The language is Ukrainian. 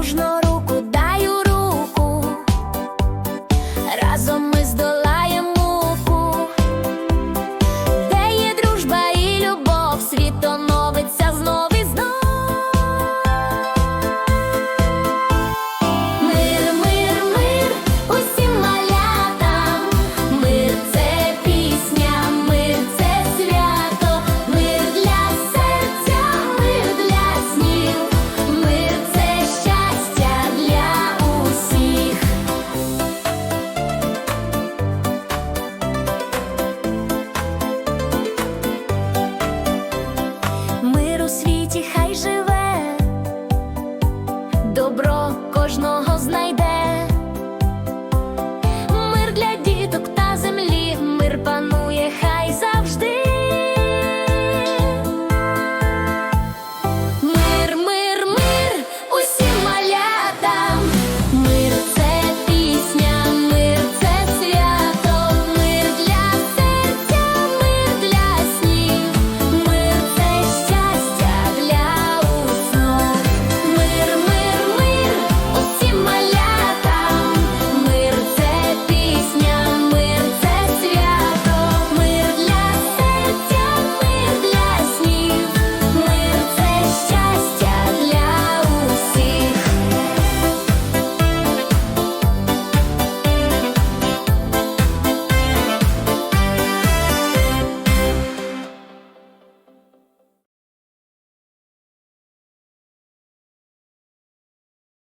дружно руку даю руку, разом ми здобули.